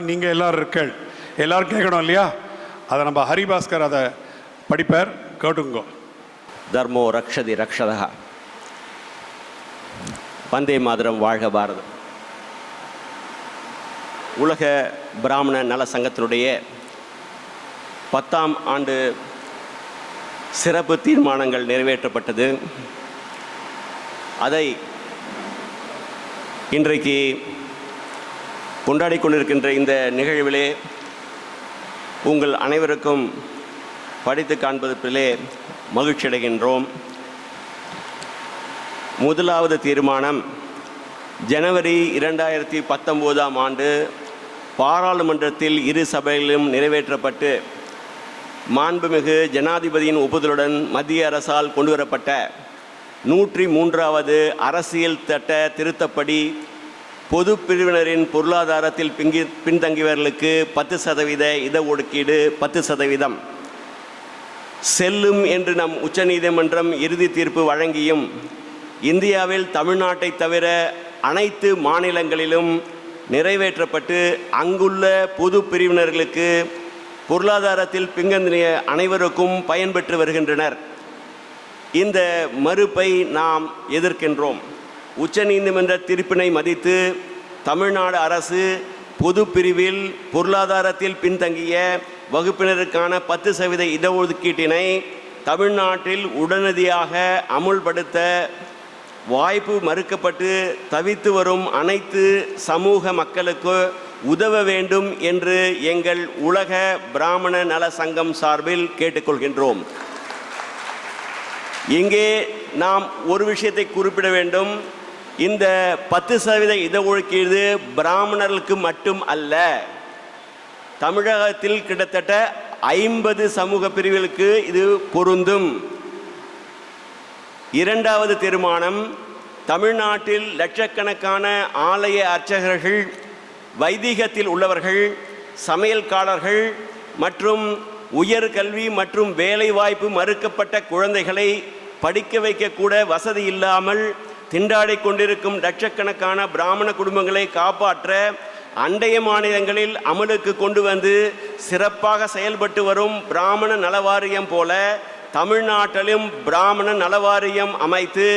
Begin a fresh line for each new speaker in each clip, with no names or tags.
நீங்கள் எல்லாரும் இருக்கள். எல்லோரும் கேட்கணும் இல்லையா? அதை நம்ம ஹரிபாஸ்கர் அதை படிப்பார். கேட்டுங்கோ.
தர்மோ ரக்ஷதி ரக்ஷதா வந்தே மாதிரம் வாழ்க பாரதம். உலக பிராமண நல சங்கத்தினுடைய பத்தாம் ஆண்டு சிறப்பு தீர்மானங்கள் நிறைவேற்றப்பட்டது. அதை இன்றைக்கு கொண்டாடி கொண்டிருக்கின்ற இந்த நிகழ்விலே உங்கள் அனைவருக்கும் படித்து காண்பதிலே மகிழ்ச்சி அடைகின்றோம். முதலாவது தீர்மானம் ஜனவரி இரண்டாயிரத்தி பத்தொம்போதாம் ஆண்டு பாராளுமன்றத்தில் இரு சபைகளிலும் நிறைவேற்றப்பட்டு மாண்புமிகு ஜனாதிபதியின் ஒப்புதலுடன் மத்திய அரசால் கொண்டுவரப்பட்ட நூற்றி மூன்றாவது அரசியல் சட்ட திருத்தப்படி பொது பிரிவினரின் பொருளாதாரத்தில் பிங்கி பின்தங்கியவர்களுக்கு பத்து சதவீத இட ஒதுக்கீடு பத்து சதவீதம். செல்லும் என்று நம் உச்சநீதிமன்றம் இறுதி தீர்ப்பு வழங்கியும் இந்தியாவில் தமிழ்நாட்டை தவிர அனைத்து மாநிலங்களிலும் நிறைவேற்றப்பட்டு அங்குள்ள பொது பிரிவினர்களுக்கு பொருளாதாரத்தில் பின்தங்கிய அனைவருக்கும் பயன்பெற்று வருகின்றனர். இந்த மறுப்பை நாம் எதிர்க்கின்றோம். உச்சநீதிமன்ற தீர்ப்பினை மதித்து தமிழ்நாடு அரசு பொது பிரிவில் பொருளாதாரத்தில் பின்தங்கிய வகுப்பினருக்கான பத்து சதவீத இடஒதுக்கீட்டினை தமிழ்நாட்டில் உடனடியாக அமுல்படுத்த வாய்ப்பு மறுக்கப்பட்டு தவித்து வரும் அனைத்து சமூக மக்களுக்கு உதவ வேண்டும் என்று எங்கள் உலக பிராமண நல சங்கம் சார்பில் கேட்டுக்கொள்கின்றோம். இங்கே நாம் ஒரு விஷயத்தை குறிப்பிட வேண்டும். இந்த பத்து சதவீத இடஒதுக்கீடு பிராமணர்களுக்கு மட்டும் அல்ல தமிழகத்தில் கிட்டத்தட்ட ஐம்பது சமூக பிரிவுகளுக்கு இது பொருந்தும். இரண்டாவது தீர்மானம் தமிழ்நாட்டில் லட்சக்கணக்கான ஆலய அர்ச்சகர்கள் வைதிகத்தில் உள்ளவர்கள் சமையல்காரர்கள் மற்றும் உயர்கல்வி மற்றும் வேலைவாய்ப்பு மறுக்கப்பட்ட குழந்தைகளை படிக்க வைக்கக்கூட வசதி இல்லாமல் திண்டாடிக் கொண்டிருக்கும் லட்சக்கணக்கான பிராமண குடும்பங்களை காப்பாற்ற அண்டைய மாநிலங்களில் அமலுக்கு கொண்டு வந்து சிறப்பாக செயல்பட்டு வரும் பிராமண நலவாரியம் போல தமிழ்நாட்டிலும் பிராமண நலவாரியம் அமைத்து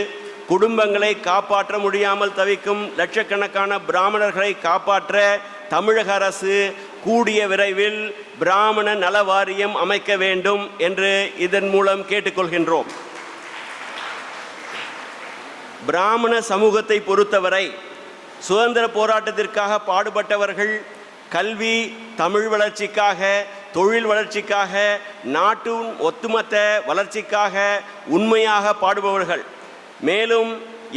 குடும்பங்களை காப்பாற்ற முடியாமல் தவிக்கும் லட்சக்கணக்கான பிராமணர்களை காப்பாற்ற தமிழக அரசு கூடிய விரைவில் பிராமண நல வாரியம் அமைக்க வேண்டும் என்று இதன் மூலம் கேட்டுக்கொள்கின்றோம். பிராமண சமூகத்தை பொறுத்தவரை சுதந்திர போராட்டத்திற்காக பாடுபட்டவர்கள் கல்வி தமிழ் வளர்ச்சிக்காக தொழில் வளர்ச்சிக்காக நாட்டின் ஒட்டுமொத்த வளர்ச்சிக்காக உண்மையாக பாடுபவர்கள். மேலும்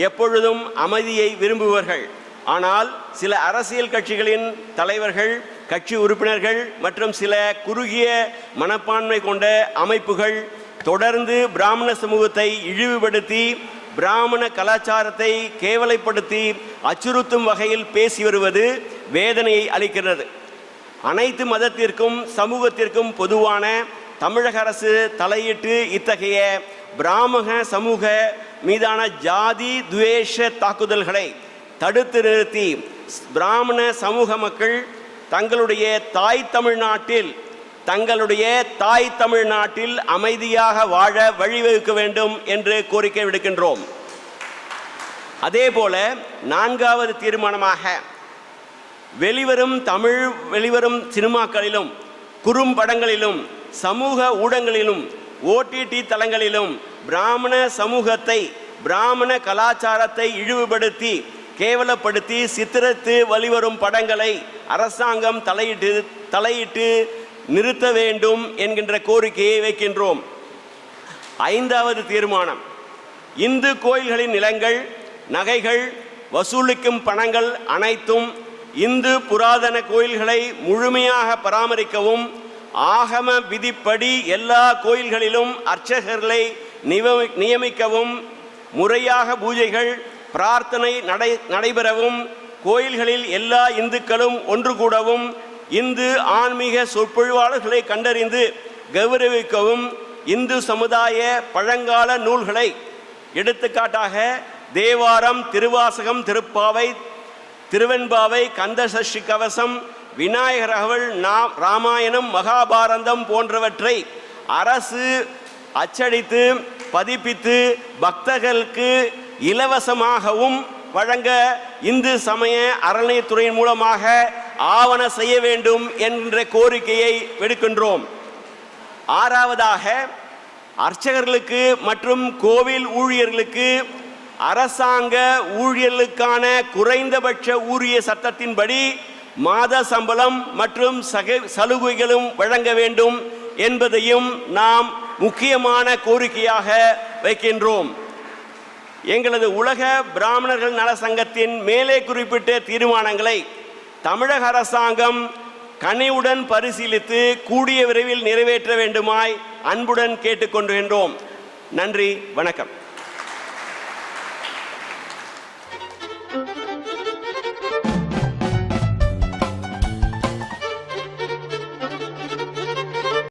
எப்பொழுதும் அமைதியை விரும்புவர்கள் ஆனால் சில அரசியல் கட்சிகளின் தலைவர்கள் கட்சி உறுப்பினர்கள் மற்றும் சில குறுகிய மனப்பான்மை கொண்ட அமைப்புகள் தொடர்ந்து பிராமண சமூகத்தை இழிவுபடுத்தி பிராமண கலாச்சாரத்தை கேவலைப்படுத்தி அச்சுறுத்தும் வகையில் பேசி வருவது வேதனையை அளிக்கிறது. அனைத்து மதத்திற்கும் சமூகத்திற்கும் பொதுவான தமிழக அரசு தலையிட்டு இத்தகைய பிராமண சமூக மீதான ஜாதி துவேஷ தாக்குதல்களை தடுத்து நிறுத்தி பிராமண சமூக மக்கள் தங்களுடைய தாய் தமிழ்நாட்டில் தங்களுடைய தாய் தமிழ்நாட்டில் அமைதியாக வாழ வழிவகுக்க வேண்டும் என்று கோரிக்கை விடுக்கின்றோம். அதே போல நான்காவது தீர்மானமாக வெளிவரும் தமிழ் வெளிவரும் சினிமாக்களிலும் குறும்படங்களிலும் சமூக ஊடகங்களிலும் ஓடிடி தளங்களிலும் பிராமண சமூகத்தை பிராமண கலாச்சாரத்தை இழிவுபடுத்தி கேவலப்படுத்தி சித்திரத்து வழிவரும் படங்களை அரசாங்கம் தலையிட்டு தலையிட்டு நிறுத்த வேண்டும் என்கின்ற கோரிக்கையை வைக்கின்றோம். ஐந்தாவது தீர்மானம். இந்து கோயில்களின் நிலங்கள் நகைகள் வசூலிக்கும் பணங்கள் அனைத்தும் இந்து புராதன கோயில்களை முழுமையாக பராமரிக்கவும் ஆகம விதிப்படி எல்லா கோயில்களிலும் அர்ச்சகர்களை நியமிக்கவும் முறையாக பூஜைகள் பிரார்த்தனை நடை நடைபெறவும் கோயில்களில் எல்லா இந்துக்களும் ஒன்று கூடவும் இந்து ஆன்மீக சொற்பொழிவாளர்களை கண்டறிந்து கௌரவிக்கவும் இந்து சமுதாய பழங்கால நூல்களை. எடுத்துக்காட்டாக தேவாரம் திருவாசகம் திருப்பாவை திருவெண்பாவை கந்தசஷ்டி கவசம் விநாயகர் அவள் நாம் ராமாயணம் மகாபாரதம் போன்றவற்றை அரசு அச்சடித்து பதிப்பித்து பக்தர்களுக்கு இலவசமாகவும் வழங்க இந்து சமய அறநிலையத்துறையின் மூலமாக ஆவண செய்ய வேண்டும் என்ற கோரிக்கையை விடுக்கின்றோம். ஆறாவதாக அர்ச்சகர்களுக்கு மற்றும் கோவில் ஊழியர்களுக்கு அரசாங்க ஊழியர்களுக்கான குறைந்தபட்ச ஊரிய சட்டத்தின்படி மாத சம்பளம் மற்றும் சக சலுகைகளும் வழங்க வேண்டும் என்பதையும் நாம் முக்கியமான கோரிக்கையாக வைக்கின்றோம். எங்களது உலக பிராமணர்கள் நல சங்கத்தின் மேலே குறிப்பிட்ட தீர்மானங்களை தமிழக அரசாங்கம் கனிவுடன் பரிசீலித்து கூடிய விரைவில் நிறைவேற்ற வேண்டுமாய் அன்புடன் கேட்டுக்கொள்கின்றோம் நன்றி வணக்கம்.